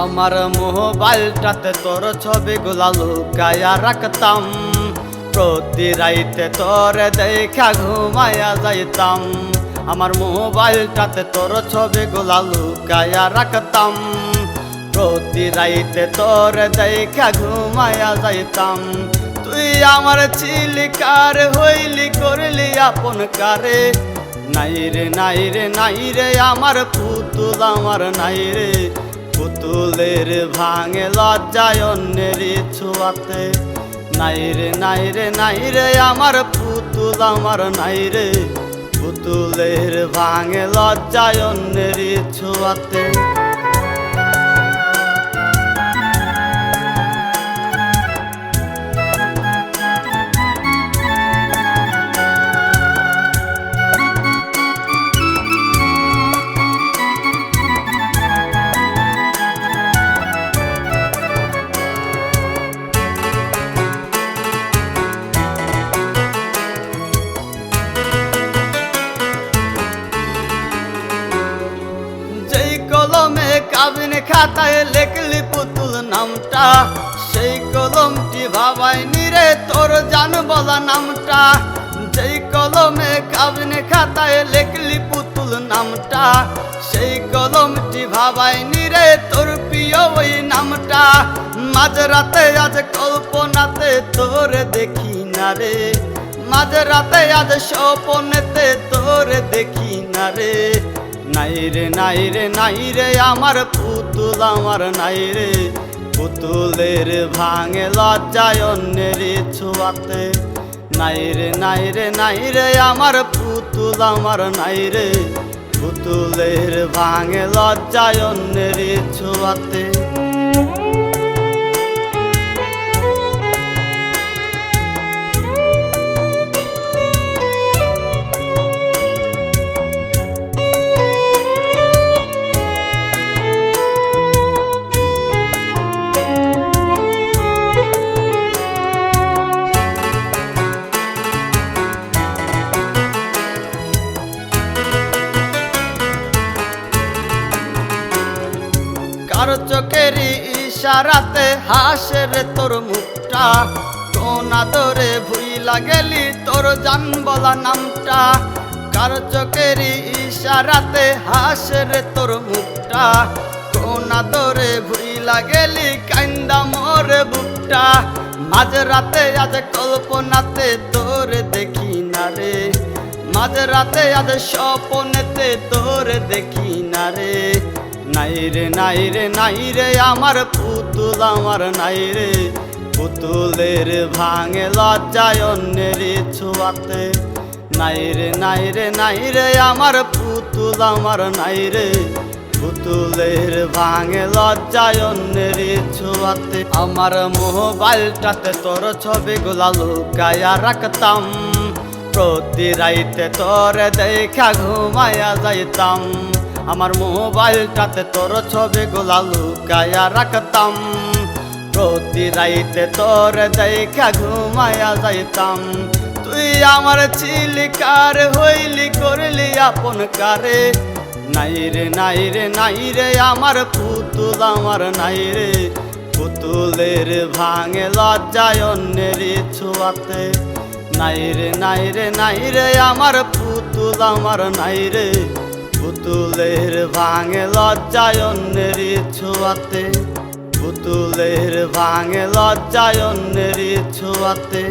আমার মোবাইলটাতে তোর ছবি গুলা লুকায়া রাখতাম। প্রতি রাইতে তোর দেখা ঘুমায়া যাইতাম। আমার মোবাইলটাতে তোর ছবি গুলা লুকায়া রাখতাম। প্রতি রাইতে তোর দেখা ঘুমায়া যাইতাম। তুই আমার চিলিকার হইলি, করলি আপন কারে। নাই রে নাই রে নাই রে, আমার পুতুল আমার নাই রে। পুতুলের ভাঙে লজ্জায় অন্যের ছোঁয়াতে। নাই রে নাই রে নাই রে, আমার পুতুল আমার নাই পুতুলের ভাঙে লজ্জায় অন্যের ছোঁয়াতে। কাবিন খাতায় লেখলি পুতুল নামটা। সেই কলমটি ভাবাই নিরে তোর জান বলা নামটা। যেই কলমে কাবিন খাতায় লেখলি পুতুল নামটা। সেই কলমটি ভাবাই নিরে তোর প্রিয় ওই নামটা। মাঝরাতে আজ কল্পনাতে তোর দেখি না রে। মাঝরাতে আজ স্বপনেতে তোর দেখি না রে। নাই রে নাই রে নাই রে আমার পুতুল, আমার নাই রে পুতুলের ভাঙে লজ্জায় অন্যের ছোঁয়াতে। নাই রে নাই রে নাই রে আমার পুতুল, আমার নাই রে পুতুলের ভাঙে লজ্জায় অন্যের ছোঁয়াতে। কার চোখের ইশারাতে হাসে রে তোর মুখটা। কোন আদরে ভুইলা গেলি তোর জান বলা নামটা। কার চোখের ইশারাতে হাসে রে তোর মুখটা। কোন আদরে ভুইলা গেলি কান্দা মোরে বুকটা। মাঝ রাতে আজ কল্পনাতে তোর দেখি না রে। মাঝ রাতে আজ স্বপনেতে তোর দেখি না রে। নাই রে নাই রে নাই রে আমার পুতুল, আমার নাই রে পুতুলের ভাঙে লজ্জায় অন্যের ছোঁয়াতে। নাই রে নাই রে নাই রে আমার পুতুল, আমার নাই রে পুতুলের ভাঙে লজ্জায় অন্যের ছোঁয়াতে। আমার মোবাইলটাতে তোর ছবি গুলা লুকায়া রাখতাম। প্রতি রাইতে তোর দেখা ঘুমায়া যাইতাম। আমার মোবাইলটাতে তোর ছবি গুলা লুকায়া রাখতাম। প্রতি রাইতে তোর দেখা ঘুমায়া যাইতাম। তুই আমার চিলিকার হইলি করলি আপন কারে? নাই রে নাই রে নাই রে, আমার পুতুল আমার নাই রে। পুতুলের ভাঙে লজ্জায় অন্যের ছোঁয়াতে। নাই রে নাই রে নাই রে, আমার পুতুল আমার নাই রে। পুতুলের ভাঙে লজ্জায় অন্যের ছোঁয়াতে। পুতুলের ভাঙে লজ্জায় অন্যের ছোঁয়াতে।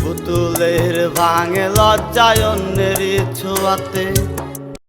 পুতুলের ভাঙে লজ্জায় অন্যের ছোঁয়াতে।